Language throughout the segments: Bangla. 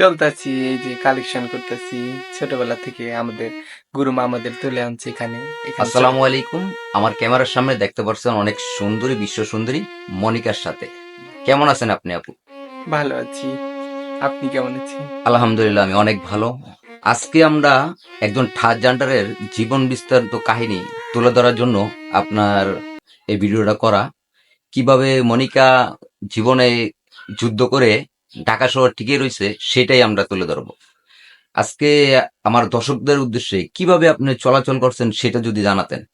চলতেছি এই যে কালেকশন করতেছি। ছোটবেলা থেকে আমাদের গুরুমা আমাদের তুলে আনছে এখানে। এখানে আসসালামু আলাইকুম। আমার ক্যামেরার সামনে দেখতে পাচ্ছেন অনেক সুন্দরী বিশ্ব সুন্দরী মনিকার সাথে। কেমন আছেন আপনি আপু? ভালো আছি। আপনি কেমন আছেন? আলহামদুলিল্লাহ আমি অনেক ভালো। আজকে আমরা একজন থার্ড জান্ডারের জীবন বিস্তারিত কাহিনী তুলে ধরার জন্য আপনার এই ভিডিওটা করা। কীভাবে মনিকা জীবনে যুদ্ধ করে ঢাকা শহর টিকে রয়েছে সেটাই আমরা তুলে ধরবো। আজকে আমার দর্শকদের উদ্দেশ্যে কীভাবে আপনি চলাচল করছেন সেটা যদি জানাতেন।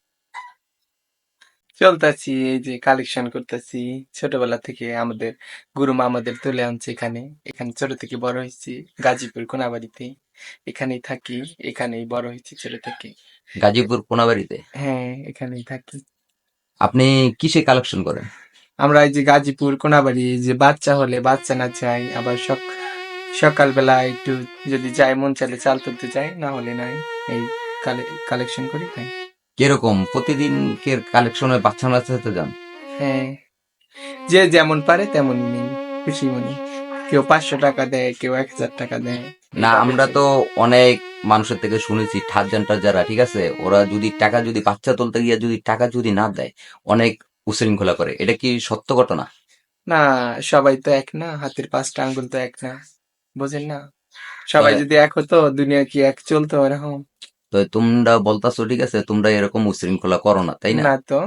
চলতেছি এই যে কালেকশন করতেছি। ছোটবেলা থেকে আমাদের গুরুমা আমাদের তুলে আনছে এখানে। এখানে ছোট থেকে বড় হয়েছি গাজীপুর কোনাবাড়িতে। এখানেই থাকি এখানেই বড় হয়েছি ছোট থেকে। গাজীপুর কোনাবাড়িতে? হ্যাঁ এখানেই থাকি। আপনি কিসে কালেকশন করেন? আমরা এই যে গাজীপুর কোনাবাড়ি এই যে বাচ্চা হলে বাচ্চা না চাই আবার সক সকালবেলা একটু যদি যাই মন চালে চাল তুলতে যাই না হলে নাই এই কালেকশন করি তাই। কীরকম? প্রতিদিনকের কালেকশনে বাচ্চা নাচাতে যান? হ্যাঁ। যে যেমন পারে তেমন নেই খুশি মনে। কেউ পাঁচশো টাকা দেয় কেউ এক হাজার টাকা দেয়। না আমরা তো অনেক মানুষের থেকে শুনেছি থার্ড যারা ঠিক আছে? ওরা যদি টাকা যদি বাচ্চা তুলতে গিয়ে যদি টাকা যদি না দেয় অনেক উশৃঙ্খলা করে। এটা কি সত্য ঘটনা? না সবাই তো এক না হাতের পাঁচটা আঙ্গুল তো এক না বোঝেন না? সবাই যদি এক হতো দুনিয়া কি এক চলতো এরকম? তো তোমরা বলতাছো ঠিক আছে তোমরা এরকম উশৃঙ্খলা করো না তাই না? না তো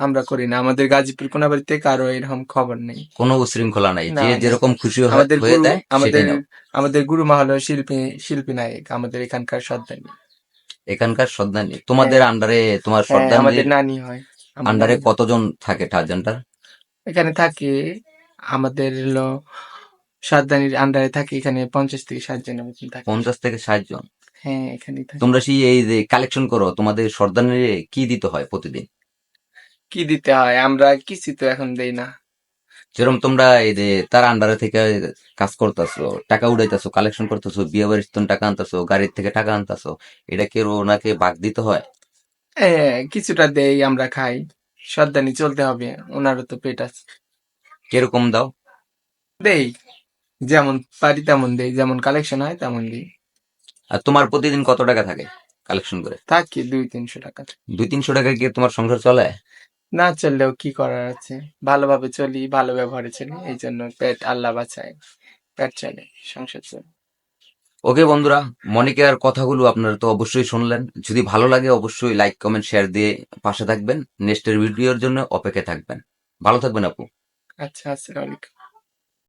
আমরা করি না। আমাদের গাজীপুর কোন বাড়িতে কারও এরকম খবর নেই। কোনো উশৃঙ্খলা নাই। যে যেরকম খুশি হয়- আমাদের হয়ে গুরু দেয় আমাদের আমাদের গুরুমা হলো শিল্পী শিল্পী নায়ক আমাদের এখানকার সর্দানি এখানকার শ্রদ্ধানি তোমাদের আন্ডারে তোমার হ্যাঁ, আমাদের নানি হয়। আন্ডারে কতজন থাকে থার্ড জেন্টার এখানে থাকে আমাদের হলো সর্দানির আন্ডারে থাকে এখানে পঞ্চাশ থেকে ষাট জনের মতন থাকে। পঞ্চাশ থেকে ষাট জন? হ্যাঁ এখানেই থাকে। তোমরা সেই এই যে কালেকশন করো তোমাদের শ্রদ্ধানির কি দিতে হয় প্রতিদিন? কি দিতে হয়? আমরা কিছু তো এখন দেই না। যেরকম তোমরা এই যে তার আন্ডারে থেকে কাজ করতেছো টাকা উড়াইতেছো কালেকশন করতেছো বিয়ে বাড়ির টাকা আনতেছো গাড়ির থেকে টাকা আনতেছো এটা কি ওনাকে ভাগ দিতে হয়? হ্যাঁ কিছুটা দেই আমরা খাই। সর্দানি চলতে হবে ওনারও তো পেট আছে। কীরকম দাও? দেই যেমন পারি তেমন দেই যেমন কালেকশন হয় তেমন দিই। আর তোমার প্রতিদিন কত টাকা থাকে কালেকশন করে? থাকি দুই তিনশো টাকা। দুই তিনশো টাকা কি তোমার সংসার চলে? না চললেও কি করার আছে? ভালোভাবে চলি ভালো ব্যবহারে চলি এই জন্য পেট আল্লাহ বাঁচায় পেট চলে সংসার চলে। ওকে বন্ধুরা, মনিকার কথাগুলো আপনারা তো অবশ্যই শুনলেন। যদি ভালো লাগে, অবশ্যই লাইক কমেন্ট শেয়ার দিয়ে পাশে থাকবেন। নেক্সটের ভিডিওর জন্য অপেক্ষায় থাকবেন। ভালো থাকবেন আপু। আচ্ছা আসসালামু আলাইকুম।